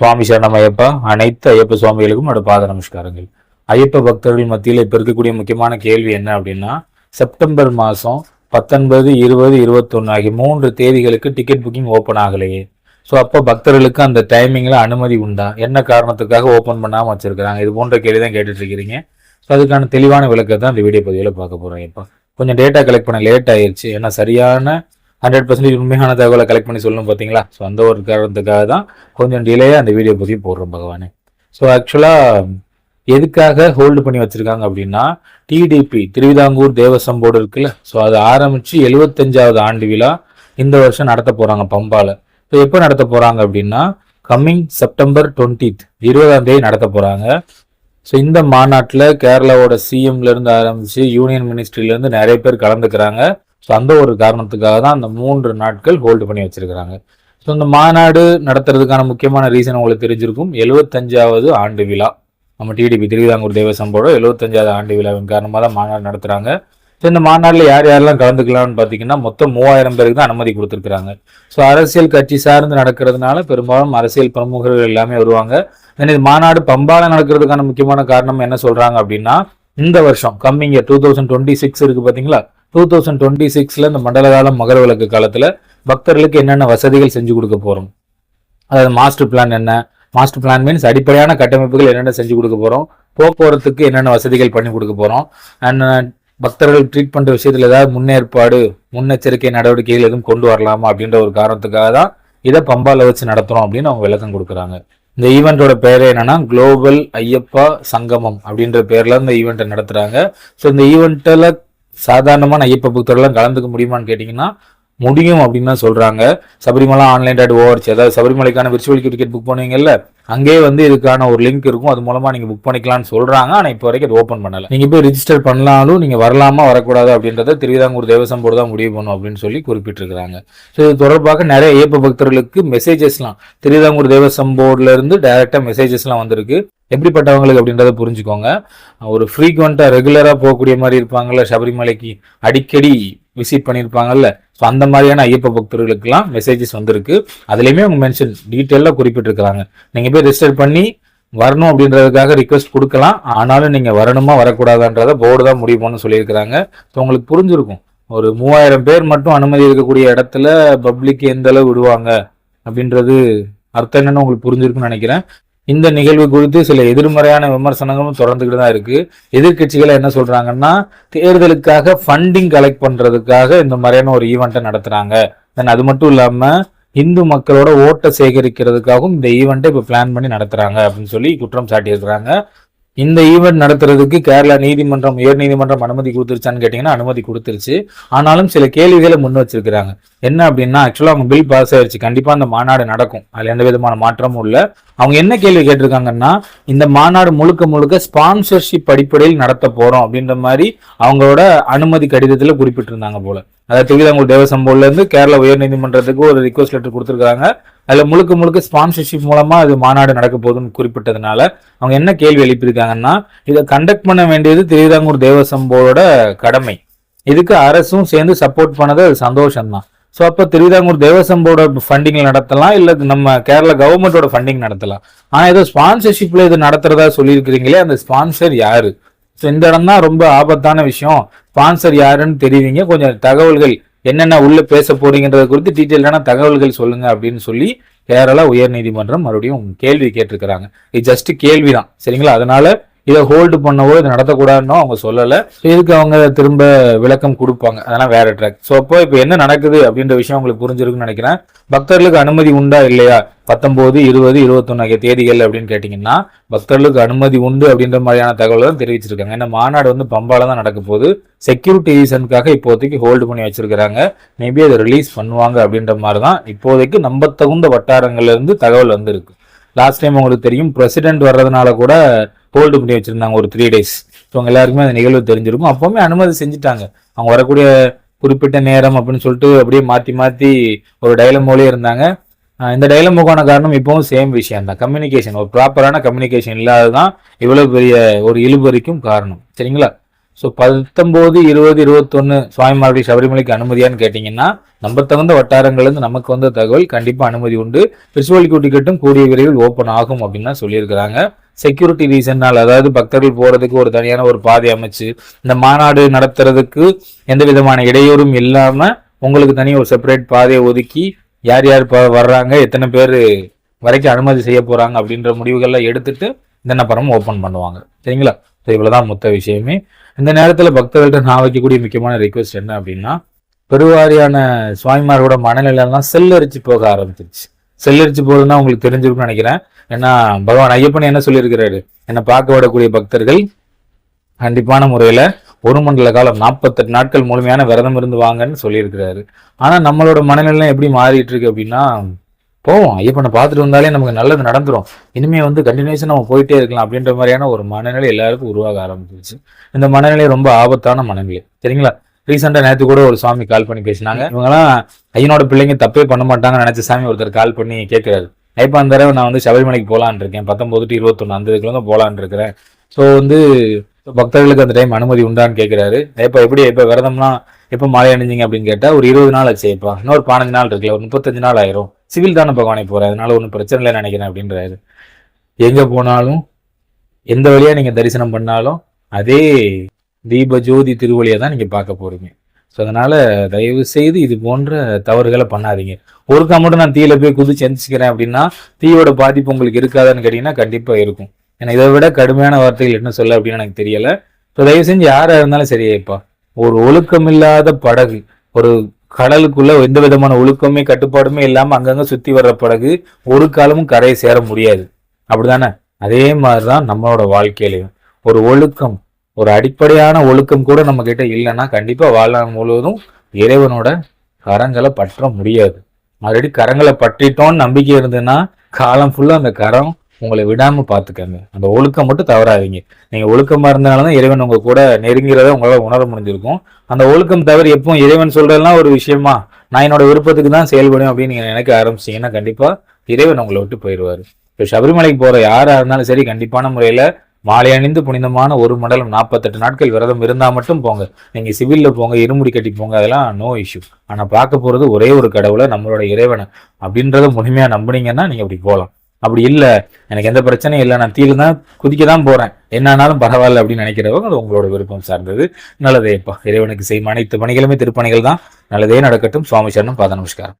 சுவாமி சரணம் ஐயப்பா. அனைத்து ஐயப்ப சுவாமிகளுக்கும் என்னோட பாத நமஸ்காரங்கள். ஐயப்ப பக்தர்கள் மத்தியில் இப்போ இருக்கக்கூடிய முக்கியமான கேள்வி என்ன அப்படின்னா செப்டம்பர் மாதம் பத்தொன்பது இருபது இருபத்தொன்று ஆகிய மூன்று தேதிகளுக்கு டிக்கெட் புக்கிங் ஓப்பன் ஆகலையே. ஸோ அப்போ பக்தர்களுக்கு அந்த டைமிங்கில் அனுமதி உண்டா? என்ன காரணத்துக்காக ஓப்பன் பண்ணாமல் வச்சுருக்கிறாங்க? இது போன்ற கேள்வி தான் கேட்டுட்ருக்கிறீங்க ஸோ அதுக்கான தெளிவான விளக்கத்தை தான் இந்த வீடியோ பதிவில் பார்க்க போகிறோம் இப்போ கொஞ்சம் டேட்டா கலெக்ட் பண்ண லேட் ஆயிடுச்சு ஏன்னா சரியான ஹண்ட்ரட் பர்சன்டேஜ் உண்மையான தகவலை கலெக்ட் பண்ணி சொல்லணும் பார்த்தீங்களா? ஸோ அந்த ஒரு காரணத்துக்காக தான் கொஞ்சம் டிலே அந்த வீடியோ பற்றி போடுறோம் பகவானே. ஸோ ஆக்சுவலாக எதுக்காக ஹோல்டு பண்ணி வச்சிருக்காங்க அப்படின்னா டிடிபி திருவிதாங்கூர் தேவசம் போர்டு இருக்குல்ல? ஸோ அது ஆரம்பித்து எழுபத்தஞ்சாவது ஆண்டு விழா இந்த வருஷம் நடத்த போகிறாங்க பம்பாவில் ஸோ எப்போ நடத்த போகிறாங்க அப்படின்னா கம்மிங் செப்டம்பர் டுவெண்ட்டித் இருபதாம் தேதி நடத்த போகிறாங்க ஸோ இந்த மாநாட்டில் கேரளாவோட சிஎம்லேருந்து ஆரம்பித்து யூனியன் மினிஸ்ட்ரிலேருந்து நிறைய பேர் கலந்துக்கிறாங்க. ஸோ அந்த ஒரு காரணத்துக்காக தான் அந்த மூன்று நாட்கள் ஹோல்டு பண்ணி வச்சிருக்கிறாங்க. ஸோ இந்த மாநாடு நடத்துறதுக்கான முக்கியமான ரீசன் உங்களுக்கு தெரிஞ்சிருக்கும். எழுபத்தஞ்சாவது ஆண்டு விழா. நம்ம டிடிபி திருவிதாங்கூர் தேவசம்போட எழுபத்தஞ்சாவது ஆண்டு விழாவின் காரணமாக தான் மாநாடு நடத்துகிறாங்க ஸோ இந்த மாநாட்டில் யார் யாரெல்லாம் கலந்துக்கலாம்னு பார்த்தீங்கன்னா மொத்தம் மூவாயிரம் பேருக்கு தான் அனுமதி கொடுத்துருக்குறாங்க. ஸோ அரசியல் கட்சி சார்ந்து நடக்கிறதுனால பெரும்பாலும் அரசியல் பிரமுகர்கள் எல்லாமே வருவாங்க. தென் இது மாநாடு பம்பால நடக்கிறதுக்கான முக்கியமான காரணம் என்ன சொல்கிறாங்க அப்படின்னா இந்த வருஷம் coming two thousand twenty six இருக்குது பார்த்தீங்களா? டூ தௌசண்ட் டுவெண்ட்டி சிக்ஸில் இந்த மண்டலகாலம் மகர விளக்கு காலத்தில் பக்தர்களுக்கு என்னென்ன வசதிகள் செஞ்சு கொடுக்க போகிறோம் அதாவது மாஸ்டர் பிளான் என்ன? மாஸ்டர் பிளான் மீன்ஸ் அடிப்படையான கட்டமைப்புகள் என்னென்ன செஞ்சு கொடுக்க போகிறோம் போக்குவரத்துக்கு என்னென்ன வசதிகள் பண்ணி கொடுக்க போகிறோம் அண்ட் uh, பக்தர்கள் ட்ரீட் பண்ணுற விஷயத்தில் ஏதாவது முன்னேற்பாடு முன்னெச்சரிக்கை நடவடிக்கைகள் எதுவும் கொண்டு வரலாமா அப்படின்ற ஒரு காரணத்துக்காக தான் இதை பம்பாவில் வச்சு நடத்துகிறோம் அப்படின்னு அவங்க விளக்கம் கொடுக்குறாங்க. இந்த ஈவெண்ட்டோட பேர் என்னன்னா குளோபல் ஐயப்பா சங்கமம் அப்படின்ற பேர்ல இந்த ஈவெண்ட்டை நடத்துறாங்க. ஸோ இந்த ஈவெண்ட்டில் சாதாரணமான ஐயப்ப பக்தர்கள்லாம் கலந்துக்க முடியுமான்னு கேட்டிங்கன்னா முடியும் அப்படின்னு தான் சொல்கிறாங்க சபரிமலை ஆன்லைன் டாட் ஓவர்ச்சி அதாவது சபரிமலைக்கான விர்ச்சுவல் டிக்கெட் புக் பண்ணுவீங்கல்ல அங்கேயே வந்து இதுக்கான ஒரு லிங்க் இருக்கும். அது மூலமா நீங்க புக் பண்ணிக்கலாம்னு சொல்றாங்க. ஆனா இப்போ வரைக்கும் அது ஓப்பன் பண்ணல. நீங்க போய் ரிஜிஸ்டர் பண்ணலாலும் நீங்க வரலாமா வரக்கூடாது அப்படின்றத திருவிதாங்கூர் தேவசம் போர்டு தான் முடிவு பண்ணும் அப்படின்னு சொல்லி குறிப்பிட்டிருக்கிறாங்க. ஸோ இது தொடர்பாக நிறைய ஏப்ப பக்தர்களுக்கு மெசேஜஸ்லாம் திருவிதாங்கூர் தேவசம் போர்டுல இருந்து டைரக்டா மெசேஜஸ்லாம் வந்திருக்கு. எப்படிப்பட்டவங்களுக்கு அப்படின்றத புரிஞ்சுக்கோங்க. ஒரு ஃப்ரீக்வெண்ட்டாக ரெகுலராக போகக்கூடிய மாதிரி இருப்பாங்கல்ல சபரிமலைக்கு அடிக்கடி விசிட் பண்ணியிருப்பாங்கல்ல ஸோ அந்த மாதிரியான ஐயப்ப பக்தர்களுக்கெல்லாம் மெசேஜஸ் வந்திருக்கு. அதுலேயுமே அவங்க மென்ஷன் டீட்டெயிலாக குறிப்பிட்டிருக்கிறாங்க. நீங்கள் போய் ரிஜிஸ்டர் பண்ணி வரணும் அப்படின்றதுக்காக ரிக்வெஸ்ட் கொடுக்கலாம். ஆனாலும் நீங்கள் வரணுமா வரக்கூடாதான்றத போர்டு தான் முடிவு பண்ண சொல்லியிருக்கிறாங்க. ஸோ உங்களுக்கு புரிஞ்சிருக்கும். ஒரு மூவாயிரம் பேர் மட்டும் அனுமதி இருக்கக்கூடிய இடத்துல பப்ளிக் எந்த அளவு விடுவாங்க அப்படின்றது அர்த்தம் என்னன்னு உங்களுக்கு புரிஞ்சிருக்குன்னு நினைக்கிறேன். இந்த நிகழ்வு குறித்து சில எதிர்மறையான விமர்சனங்களும் தொடர்ந்துகிட்டு தான் இருக்கு. எதிர்கட்சிகளை என்ன சொல்றாங்கன்னா தேர்தலுக்காக ஃபண்டிங் கலெக்ட் பண்றதுக்காக இந்த மாதிரியான ஒரு ஈவெண்ட்டை நடத்துறாங்க. தென் அது மட்டும் இல்லாம இந்து மக்களோட ஓட்டை சேகரிக்கிறதுக்காகவும் இந்த ஈவெண்ட்டை இப்போ பிளான் பண்ணி நடத்துறாங்க அப்படின்னு சொல்லி குற்றம் சாட்டியிருக்கிறாங்க. இந்த ஈவெண்ட் நடத்துறதுக்கு கேரளா நீதிமன்றம் உயர் நீதிமன்றம் அனுமதி கொடுத்துருச்சான்னு கேட்டிங்கன்னா அனுமதி கொடுத்துருச்சு. ஆனாலும் சில கேள்விகளை முன் வச்சிருக்கிறாங்க. என்ன அப்படின்னா ஆக்சுவலாக அவங்க பில் பாஸ் ஆயிடுச்சு கண்டிப்பாக அந்த மாநாடு நடக்கும். அதில் எந்த விதமான மாற்றமும் இல்லை. அவங்க என்ன கேள்வி கேட்டிருக்காங்கன்னா இந்த மாநாடு முழுக்க முழுக்க ஸ்பான்சர்ஷிப் அடிப்படையில் நடத்த போகிறோம் அப்படின்ற மாதிரி அவங்களோட அனுமதி கடிதத்தில் குறிப்பிட்டிருந்தாங்க போல. அதாவது திருவிதாங்கூர் தேவசம் போர்டுல இருந்து கேரளா உயர்நீதிமன்றத்துக்கு ஒரு ரிக்வஸ்ட் லெட்டர் கொடுத்துருக்காங்க. அதில் முழுக்க முழுக்க ஸ்பான்சர்ஷிப் மூலமாக இது மாநாடு நடக்க போகுதுன்னு குறிப்பிட்டதுனால அவங்க என்ன கேள்வி எழுப்பியிருக்காங்கன்னா இதை கண்டக்ட் பண்ண வேண்டியது திருவிதாங்கூர் தேவசம் போர்டோட கடமை. இதுக்கு அரசும் சேர்ந்து சப்போர்ட் பண்ணது அது சந்தோஷம்தான். ஸோ அப்போ திருவிதாங்கூர் தேவசம் போர்டோட ஃபண்டிங் நடத்தலாம் இல்லை நம்ம கேரளா கவர்மெண்டோட ஃபண்டிங் நடத்தலாம்? ஆனால் ஏதோ ஸ்பான்சர்ஷிப்பில் இது நடத்துறதா சொல்லியிருக்கிறீங்களே அந்த ஸ்பான்சர் யாரு? ஸோ இந்த இடம் தான் ரொம்ப ஆபத்தான விஷயம். ஸ்பான்சர் யாருன்னு தெரிவிங்க கொஞ்சம் தகவல்கள் என்னென்ன உள்ள பேச போறீங்கன்றத குறித்து டீட்டெயிலான தகவல்கள் சொல்லுங்க அப்படின்னு சொல்லி கேரளா உயர்நீதிமன்றம் மறுபடியும் கேள்வி கேட்டிருக்கிறாங்க. இது ஜஸ்ட் கேள்வி தான் சரிங்களா? அதனால இதை ஹோல்டு பண்ணவோ இதை நடத்தக்கூடாதுன்னு அவங்க சொல்லலை. இதுக்கு அவங்க திரும்ப விளக்கம் கொடுப்பாங்க. அதெல்லாம் வேற ட்ராக் ஸோ அப்போ இப்போ என்ன நடக்குது அப்படின்ற விஷயம் உங்களுக்கு புரிஞ்சிருக்குன்னு நினைக்கிறேன். பக்தர்களுக்கு அனுமதி உண்டா இல்லையா? பத்தொம்போது இருபது இருபத்தொன்னு ஆகிய தேதிகள் அப்படின்னு கேட்டிங்கன்னா பக்தர்களுக்கு அனுமதி உண்டு அப்படின்ற மாதிரியான தகவல் தான் தெரிவிச்சிருக்காங்க. ஏன்னா மாநாடு வந்து பம்பால தான் நடக்க போகுது. செக்யூரிட்டி ரீசனுக்காக இப்போதைக்கு ஹோல்டு பண்ணி வச்சிருக்கிறாங்க. மேபி அதை ரிலீஸ் பண்ணுவாங்க அப்படின்ற மாதிரி தான் இப்போதைக்கு நம்ப தகுந்த வட்டாரங்கள்லேருந்து தகவல் வந்திருக்கு. லாஸ்ட் டைம் உங்களுக்கு தெரியும் பிரசிடென்ட் வர்றதுனால கூட ஹோல்டு பண்ணி வச்சுருந்தாங்க ஒரு த்ரீ டேஸ் ஸோ அவங்க எல்லாருக்குமே அந்த நிகழ்வு தெரிஞ்சிருக்கும். அப்போவுமே அனுமதி செஞ்சுட்டாங்க. அவங்க வரக்கூடிய குறிப்பிட்ட நேரம் அப்படின்னு சொல்லிட்டு அப்படியே மாற்றி மாற்றி ஒரு டைலமோலேயே இருந்தாங்க. இந்த டைலமோக்கான காரணம் இப்போவும் சேம் விஷயம் தான். கம்யூனிகேஷன் ஒரு ப்ராப்பரான கம்யூனிகேஷன் இல்லாததான் இவ்வளோ பெரிய ஒரு இழுபறிக்கும் காரணம். சரிங்களா? ஸோ பத்தொம்போது இருபது இருபத்தொன்னு சுவாமிமார்கள் சபரிமலைக்கு அனுமதியான்னு கேட்டிங்கன்னா நம்ம தகுந்த வட்டாரங்கள்லேருந்து நமக்கு வந்த தகவல் கண்டிப்பாக அனுமதி உண்டு. பிரிசுவல் டிக்கெட்டும் கூடிய விரைவில் ஓப்பன் ஆகும் அப்படின்னு தான் சொல்லியிருக்கிறாங்க. செக்யூரிட்டி ரீசன்னால் அதாவது பக்தர்கள் போகிறதுக்கு ஒரு தனியான ஒரு பாதை அமைச்சு இந்த மாநாடு நடத்துறதுக்கு எந்த விதமான இடையூறும் இல்லாமல் உங்களுக்கு தனியாக ஒரு செப்பரேட் பாதையை ஒதுக்கி யார் யார் இப்போ வர்றாங்க எத்தனை பேர் வரைக்கும் அனுமதி செய்ய போகிறாங்க அப்படின்ற முடிவுகள்லாம் எடுத்துட்டு இந்த ஓப்பன் பண்ணுவாங்க. சரிங்களா? ஸோ இவ்வளோதான் மொத்த விஷயமே. இந்த நேரத்தில் பக்தர்கள்ட்ட நான் வைக்கக்கூடிய முக்கியமான ரிக்வெஸ்ட் என்ன அப்படின்னா பெருவாரியான சுவாமிமாரோட மனநிலையெல்லாம் செல்லரிச்சு போக ஆரம்பிச்சிருச்சு. செல்லரிச்சு போகுதுன்னா உங்களுக்கு தெரிஞ்சிருக்கும்னு நினைக்கிறேன். ஏன்னா பகவான் ஐயப்பன் என்ன சொல்லியிருக்கிறாரு? என்னை பார்க்க விடக்கூடிய பக்தர்கள் கண்டிப்பான முறையில் ஒரு மண்டல காலம் நாற்பத்தெட்டு நாட்கள் முழுமையான விரதம் இருந்து வாங்கன்னு சொல்லியிருக்கிறாரு. ஆனால் நம்மளோட மனநிலை எப்படி மாறிட்டு இருக்கு அப்படின்னா போவோம். ஐயப்பனை பார்த்துட்டு வந்தாலே நமக்கு நல்லது நடந்துடும் இனிமேல் வந்து கண்டினியூஸாக நம்ம போயிட்டே இருக்கலாம் அப்படின்ற மாதிரியான ஒரு மனநிலை எல்லாருக்கும் உருவாக ஆரம்பிச்சிருச்சு. இந்த மனநிலை ரொம்ப ஆபத்தான மனநிலை. சரிங்களா? ரீசெண்டாக நேற்று கூட ஒரு சுவாமி கால் பண்ணி பேசினாங்க. இவங்கெல்லாம் ஐயனோட பிள்ளைங்க தப்பே பண்ண மாட்டாங்கன்னு நினைச்ச சாமி ஒருத்தர் கால் பண்ணி கேட்கிறாரு ஐப்பா அந்த தடவை நான் வந்து சபரிமலைக்கு போகலான் இருக்கேன். பத்தொன்பது டு இருபத்தொன்னு அந்த இதுக்குள்ள போகலான் இருக்கிறேன். ஸோ வந்து பக்தர்களுக்கு அந்த டைம் அனுமதி உண்டான்னு கேட்குறாரு எப்போ எப்படி இப்போ விரதம்லாம் எப்போ மாலை அணிஞ்சிங்க அப்படின்னு கேட்டால் ஒரு இருபது நாள் ஆச்சு இப்போ. இன்னொரு பதினஞ்சு நாள் இருக்குல்ல ஒரு முப்பத்தஞ்சு நாள் ஆயிரும். சிவில் தானே பகவானை போகிறேன் அதனால ஒன்றும் பிரச்சனை இல்லை நினைக்கிறேன் அப்படின்றாரு. எங்கே போனாலும் எந்த வழியாக நீங்கள் தரிசனம் பண்ணாலும் அதே தீப ஜோதி திருவழியை தான் நீங்கள் பார்க்க போகிறீங்க ஸோ அதனால் தயவு செய்து இது போன்ற தவறுகளை பண்ணாதீங்க. ஒருக்கா மட்டும் நான் தீயில போய் குதிச்சு எந்திரிச்சிக்கிறேன் அப்படின்னா தீயோட பாதிப்பு உங்களுக்கு இருக்காதான்னு கேட்டிங்கன்னா கண்டிப்பாக இருக்கும். ஏன்னா இதை விட கடுமையான வார்த்தைகள் என்ன சொல்ல அப்படின்னு எனக்கு தெரியலை. ஸோ தயவு செஞ்சு யாராக இருந்தாலும் சரியாயிப்பா ஒரு ஒழுக்கமில்லாத படகு ஒரு கடலுக்குள்ள எந்த விதமான ஒழுக்கமே கட்டுப்பாடுமே இல்லாமல் அங்கங்கே சுற்றி வர்ற படகு ஒரு காலமும் கரையை சேர முடியாது. அப்படிதானே? அதே மாதிரி தான் நம்மளோட வாழ்க்கையிலையும். ஒரு ஒழுக்கம் ஒரு அடிப்படையான ஒழுக்கம் கூட நம்ம கிட்ட இல்லைன்னா கண்டிப்பாக வாழ்நாள் முழுவதும் இறைவனோட கரங்களை பற்ற முடியாது. ஆல்ரெடி கரங்களை பற்றிட்டோம்னு நம்பிக்கை இருந்ததுன்னா காலம் ஃபுல்லாக அந்த கரம் உங்களை விடாமல் பார்த்துக்கோங்க. அந்த ஒழுக்கம் மட்டும் தவறாதீங்க. நீங்கள் ஒழுக்கமாக இருந்தனால தான் இறைவன் உங்கள் கூட நெருங்கிறத உங்களால் உணர முடிஞ்சிருக்கும். அந்த ஒழுக்கம் தவிர எப்பவும் இறைவன் சொல்கிறதுலாம் ஒரு விஷயமா நான் என்னோட விருப்பத்துக்கு தான் செயல்படும் அப்படின்னு நீங்கள் நினைக்க ஆரம்பிச்சீங்கன்னா கண்டிப்பாக இறைவன் உங்களை விட்டு போயிடுவாரு. இப்போ சபரிமலைக்கு போகிற யாராக இருந்தாலும் சரி கண்டிப்பான முறையில் மாலை அணிந்து புனிதமான ஒரு மண்டலம் நாற்பத்தெட்டு நாட்கள் விரதம் இருந்தால் மட்டும் போங்க. நீங்கள் சிவிலில் போங்க இருமுடி கட்டி போங்க அதெல்லாம் நோ இஷ்யூ ஆனால் பார்க்க போகிறது ஒரே ஒரு கடவுளை நம்மளோட இறைவனை. அப்படின்றத முழுமையாக நம்புனீங்கன்னா நீங்கள் அப்படி போகலாம் அப்படி இல்லை எனக்கு எந்த பிரச்சனையும் இல்லை நான் தீர்வு தான் குதிக்க தான் போகிறேன் என்னானாலும் பரவாயில்ல அப்படின்னு நினைக்கிறவங்க அது உங்களோட விருப்பம் சார்ந்தது. நல்லதேப்பா இறைவனுக்கு செய்யும் அனைத்து பணிகளுமே திருப்பணிகள் தான். நல்லதே நடக்கட்டும். சுவாமி சரணம் பாத நமஸ்காரம்.